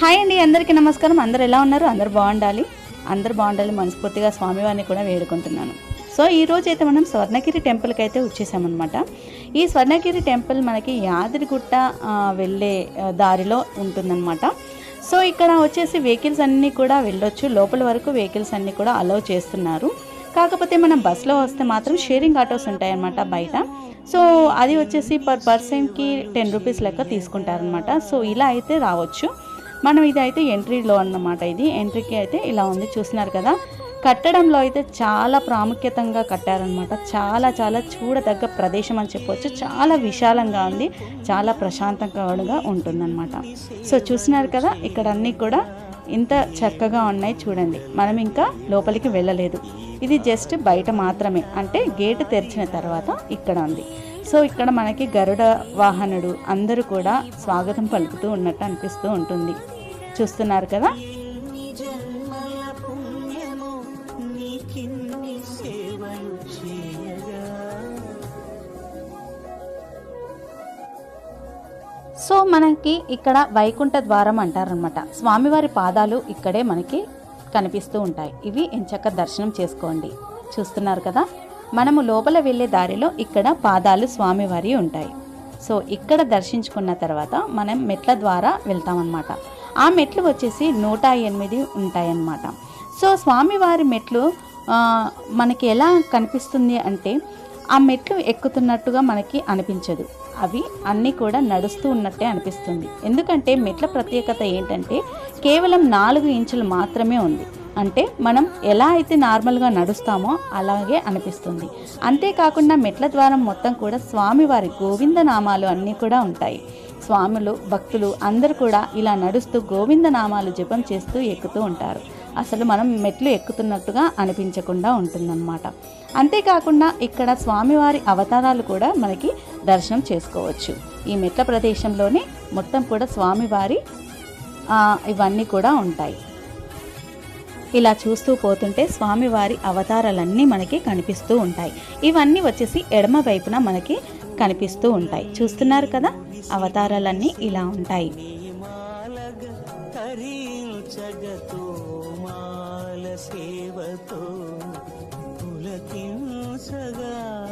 Hi అండి అందరికీ నమస్కారం. అందరు ఎలా ఉన్నారు? అందరు బాగుండాలి. అందరు బాగుండాలి మనస్ఫూర్తిగా స్వామివారిని కూడా వేడుకుంటున్నాను. సో ఈ రోజు అయితే మనం స్వర్ణగిరి టెంపుల్కి అయితే వచ్చేసామన్నమాట. ఈ స్వర్ణగిరి టెంపుల్ మనకి యాదిరిగుట్ట వెళ్ళే దారిలో ఉంటుందన్నమాట. సో ఇక్కడ వచ్చేసి వెహికల్స్ అన్నీ కూడా వెళ్ళొచ్చు. లోపల వరకు వెహికల్స్ అన్నీ కూడా అలౌ చేస్తున్నారు. కాకపోతే మనం బస్సులో వస్తే మాత్రం షేరింగ్ ఆటోస్ ఉంటాయన్నమాట బయట. సో అది వచ్చేసి పర్ పర్సన్కి టెన్ రూపీస్ లెక్క తీసుకుంటారనమాట సో ఇలా అయితే రావచ్చు. మనం ఇది అయితే ఎంట్రీలో అన్నమాట ఇది. ఎంట్రీకి అయితే ఇలా ఉంది. చూసినారు కదా? కట్టడంలో అయితే చాలా ప్రాముఖ్యతంగా కట్టారనమాట చాలా చాలా చూడదగ్గ ప్రదేశం అని చెప్పవచ్చు చాలా విశాలంగా ఉంది. చాలా ప్రశాంతంగా ఉంటుందన్నమాట. సో చూసినారు కదా? ఇక్కడ అన్నీ కూడా ఇంత చక్కగా ఉన్నాయి చూడండి. మనం ఇంకా లోపలికి వెళ్ళలేదు. ఇది జస్ట్ బయట మాత్రమే. అంటే గేటు తెరిచిన తర్వాత ఇక్కడ ఉంది. సో ఇక్కడ మనకి గరుడ వాహనుడు అందరూ కూడా స్వాగతం పలుకుతూ ఉన్నట్టు అనిపిస్తూ ఉంటుంది. చూస్తున్నారు కదా? సో మనకి ఇక్కడ వైకుంఠ ద్వారం అంటారనమాట స్వామివారి పాదాలు ఇక్కడే మనకి కనిపిస్తూ ఉంటాయి. ఇవి ఎంచక్క దర్శనం చేసుకోండి. చూస్తున్నారు కదా? మనము లోపల వెళ్ళే దారిలో ఇక్కడ పాదాలు స్వామివారి ఉంటాయి. సో ఇక్కడ దర్శించుకున్న తర్వాత మనం మెట్ల ద్వారా వెళ్తామన్నమాట. ఆ మెట్లు వచ్చేసి నూట ఎనిమిది ఉంటాయన్నమాట. సో స్వామివారి మెట్లు మనకి ఎలా కనిపిస్తుంది అంటే ఆ మెట్లు ఎక్కుతున్నట్టుగా మనకి అనిపించదు. అవి అన్నీ కూడా నడుస్తూ ఉన్నట్టే అనిపిస్తుంది. ఎందుకంటే మెట్ల ప్రత్యేకత ఏంటంటే కేవలం నాలుగు ఇంచులు మాత్రమే ఉంది. అంటే మనం ఎలా అయితే నార్మల్గా నడుస్తామో అలాగే అనిపిస్తుంది. అంతేకాకుండా మెట్ల ద్వారం మొత్తం కూడా స్వామివారి గోవింద నామాలు అన్నీ కూడా ఉంటాయి. స్వాములు భక్తులు అందరు కూడా ఇలా నడుస్తూ గోవింద నామాలు జపం చేస్తూ ఎక్కుతూ ఉంటారు. అసలు మనం మెట్లు ఎక్కుతున్నట్టుగా అనిపించకుండా ఉంటుందన్నమాట. అంతేకాకుండా ఇక్కడ స్వామివారి అవతారాలు కూడా మనకి దర్శనం చేసుకోవచ్చు. ఈ మెట్ల ప్రదేశంలోనే మొత్తం కూడా స్వామివారి ఇవన్నీ కూడా ఉంటాయి. ఇలా చూస్తూ పోతుంటే స్వామివారి అవతారాలన్నీ మనకి కనిపిస్తూ ఉంటాయి. ఇవన్నీ వచ్చేసి ఎడమ వైపున మనకి కనిపిస్తూ ఉంటాయి. చూస్తున్నారు కదా? అవతారాలన్నీ ఇలా ఉంటాయి. మాలగ సేవతో పులకించగా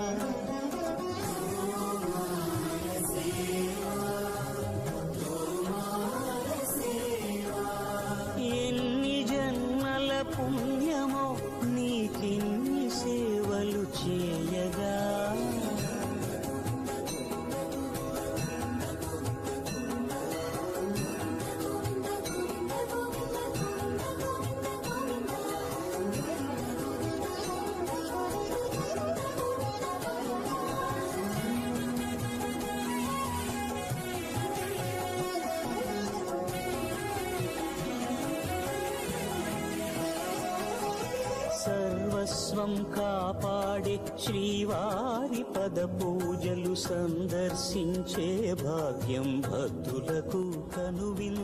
కాపాడే శ్రీవారి పద పూజలు సందర్శించే భాగ్యం భక్తులకు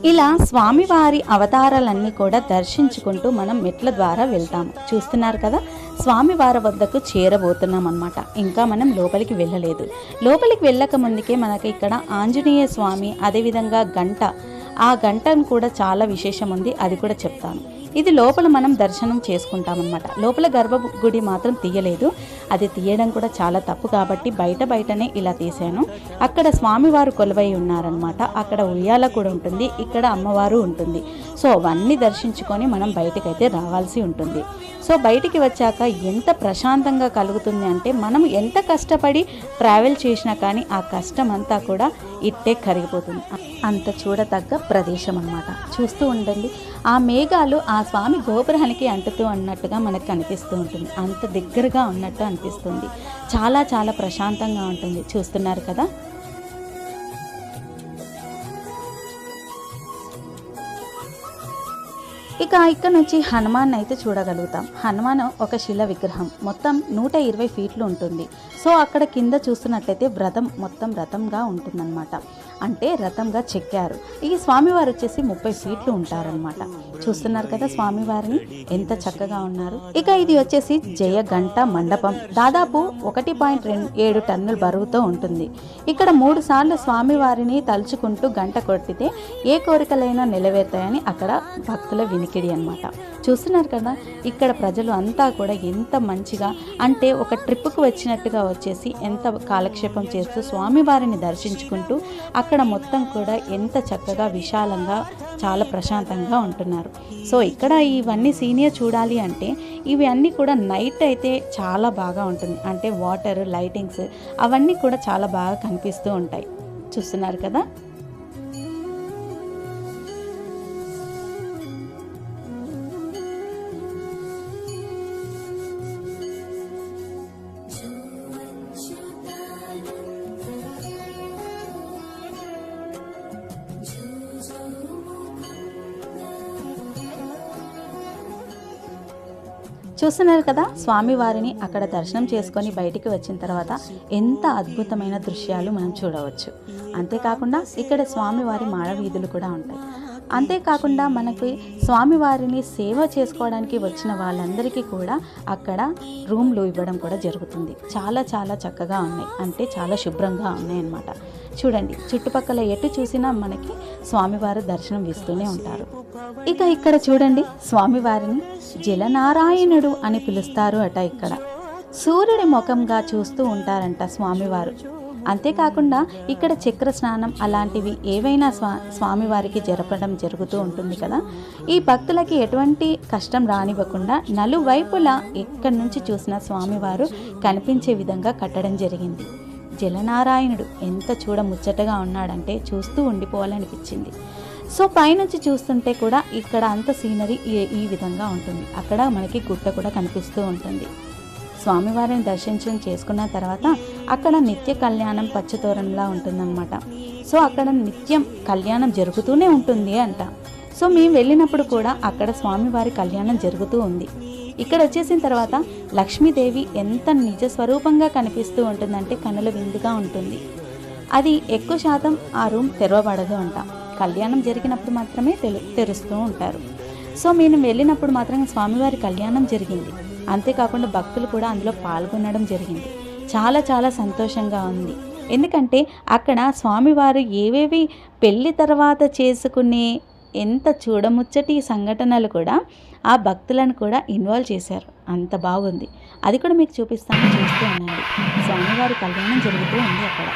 ఇలా స్వామివారి అవతారాలన్నీ కూడా దర్శించుకుంటూ మనం మెట్ల ద్వారా వెళ్తాము చూస్తున్నారు కదా? స్వామివారి వద్దకు చేరబోతున్నాం అనమాట ఇంకా మనం లోపలికి వెళ్ళలేదు. లోపలికి వెళ్ళక ముందుకే మనకి ఇక్కడ ఆంజనేయ స్వామి అదేవిధంగా గంట. ఆ గంటను కూడా చాలా విశేషం ఉంది. అది కూడా చెప్తాను. ఇది లోపల మనం దర్శనం చేసుకుంటామన్నమాట. లోపల గర్భగుడి మాత్రం తీయలేదు. అది తీయడం కూడా చాలా తప్పు కాబట్టి బయట బయటనే ఇలా తీశాను. అక్కడ స్వామివారు కొలువై ఉన్నారనమాట అక్కడ ఉయ్యాల కూడా ఉంటుంది. ఇక్కడ అమ్మవారు ఉంటుంది. సో అవన్నీ దర్శించుకొని మనం బయటకైతే రావాల్సి ఉంటుంది. సో బయటికి వచ్చాక ఎంత ప్రశాంతంగా కలుగుతుంది అంటే మనం ఎంత కష్టపడి ట్రావెల్ చేసినా కానీ ఆ కష్టం అంతా కూడా ఇట్టే కరిగిపోతుంది. అంత చూడతగ్గ ప్రదేశం అన్నమాట. చూస్తూ ఉండండి. ఆ మేఘాలు ఆ స్వామి గోపురానికి అంటుతూ అన్నట్టుగా మనకు కనిపిస్తూ ఉంటుంది. అంత దగ్గరగా ఉన్నట్టు అనిపిస్తుంది. చాలా చాలా ప్రశాంతంగా ఉంటుంది. చూస్తున్నారు కదా? ఇక ఇక్కడ నుంచి హనుమాన్ అయితే చూడగలుగుతాం. హనుమాన్ ఒక శిల విగ్రహం. మొత్తం నూట ఇరవై ఫీట్లు ఉంటుంది. సో అక్కడ కింద చూస్తున్నట్లయితే వ్రతం మొత్తం రథంగా ఉంటుందన్నమాట. అంటే రథంగా చెక్కారు. ఈ స్వామివారు వచ్చేసి ముప్పై ఫీట్లు ఉంటారనమాట చూస్తున్నారు కదా స్వామివారిని? ఎంత చక్కగా ఉన్నారు. ఇక ఇది వచ్చేసి జయ గంట మండపం. దాదాపు ఒకటి పాయింట్ రెండు ఏడు టన్నుల బరువుతో ఉంటుంది. ఇక్కడ మూడు సార్లు స్వామివారిని తలుచుకుంటూ గంట కొట్టితే ఏ కోరికలైనా నెరవేరుతాయని అక్కడ భక్తుల వినికిడి అన్నమాట. చూస్తున్నారు కదా ఇక్కడ ప్రజలు అంతా కూడా ఎంత మంచిగా అంటే ఒక ట్రిప్కు వచ్చినట్టుగా వచ్చేసి ఎంత కాలక్షేపం చేస్తూ స్వామివారిని దర్శించుకుంటూ అక్కడ మొత్తం కూడా ఎంత చక్కగా విశాలంగా చాలా ప్రశాంతంగా ఉంటున్నారు. సో ఇక్కడ ఇవన్నీ సీనియర్ చూడాలి అంటే ఇవి అన్నీ కూడా నైట్ అయితే చాలా బాగా ఉంటుంది. అంటే వాటర్ లైటింగ్స్ అవన్నీ కూడా చాలా బాగా కనిపిస్తూ ఉంటాయి. చూస్తున్నారు కదా? చూస్తున్నారు కదా స్వామివారిని అక్కడ దర్శనం చేసుకొని బయటికి వచ్చిన తర్వాత ఎంత అద్భుతమైన దృశ్యాలు మనం చూడవచ్చు. అంతేకాకుండా ఇక్కడ స్వామివారి మాడవీధులు కూడా ఉంటాయి. అంతేకాకుండా మనకి స్వామివారిని సేవ చేసుకోవడానికి వచ్చిన వాళ్ళందరికీ కూడా అక్కడ రూమ్లు ఇవ్వడం కూడా జరుగుతుంది. చాలా చాలా చక్కగా ఉన్నాయి. అంటే చాలా శుభ్రంగా ఉన్నాయన్నమాట చూడండి చుట్టుపక్కల ఎటు చూసినా మనకి స్వామివారు దర్శనం ఇస్తూనే ఉంటారు. ఇక ఇక్కడ చూడండి స్వామివారిని జలనారాయణుడు అని పిలుస్తారు అట ఇక్కడ. సూర్యుడి ముఖంగా చూస్తూ ఉంటారంట స్వామివారు. అంతేకాకుండా ఇక్కడ చక్ర స్నానం అలాంటివి ఏవైనా స్వా స్వామివారికి జరపడం జరుగుతూ ఉంటుంది కదా. ఈ భక్తులకి ఎటువంటి కష్టం రానివ్వకుండా నలువైపులా ఎక్కడి నుంచి చూసినా స్వామివారు కనిపించే విధంగా కట్టడం జరిగింది. జలనారాయణుడు ఎంత చూడ ముచ్చటగా ఉన్నాడంటే చూస్తూ ఉండిపోవాలనిపించింది. సో పైనుంచి చూస్తుంటే కూడా ఇక్కడ అంత సీనరీ ఈ- ఈ విధంగా ఉంటుంది. అక్కడ మనకి గుట్ట కూడా కనిపిస్తూ ఉంటుంది. స్వామివారిని దర్శించడం చేసుకున్న తర్వాత అక్కడ నిత్య కళ్యాణం పచ్చతోరణంలా ఉంటుందన్నమాట. సో అక్కడ నిత్యం కళ్యాణం జరుగుతూనే ఉంటుంది అంట. సో మేము వెళ్ళినప్పుడు కూడా అక్కడ స్వామివారి కళ్యాణం జరుగుతూ ఉంది. ఇక్కడ వచ్చేసిన తర్వాత లక్ష్మీదేవి ఎంత నిజ స్వరూపంగా కనిపిస్తూ ఉంటుందంటే కనుల విందుగా ఉంటుంది. అది ఎక్కువ శాతం ఆ రూమ్ తెరవబడదు అంట. కళ్యాణం జరిగినప్పుడు మాత్రమే తెలు తెరుస్తూ ఉంటారు. సో మేము వెళ్ళినప్పుడు మాత్రం స్వామివారి కళ్యాణం జరిగింది. అంతేకాకుండా భక్తులు కూడా అందులో పాల్గొనడం జరిగింది. చాలా చాలా సంతోషంగా ఉంది. ఎందుకంటే అక్కడ స్వామివారు ఏవేవి పెళ్ళి తర్వాత చేసుకునే ఎంత చూడముచ్చటి సంఘటనలు కూడా ఆ భక్తులను కూడా ఇన్వాల్వ్ చేశారు. అంత బాగుంది. అది కూడా మీకు చూపిస్తాను చూస్తూ ఉన్నాను స్వామివారి కళ్యాణం జరుగుతూ ఉంది అక్కడ.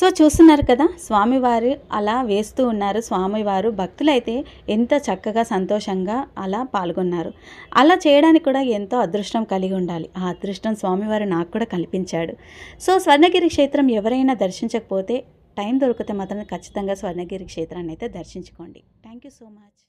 సో చూస్తున్నారు కదా స్వామివారు అలా వేస్తూ ఉన్నారు. స్వామివారు భక్తులైతే ఎంత చక్కగా సంతోషంగా అలా పాల్గొన్నారు. అలా చేయడానికి కూడా ఎంతో అదృష్టం కలిగి ఉండాలి. ఆ అదృష్టం స్వామివారు నాకు కూడా కల్పించాడు. సో స్వర్ణగిరి క్షేత్రం ఎవరైనా దర్శించకపోతే టైం దొరికితే మాత్రం ఖచ్చితంగా స్వర్ణగిరి క్షేత్రాన్ని అయితే దర్శించుకోండి. Thank you so much.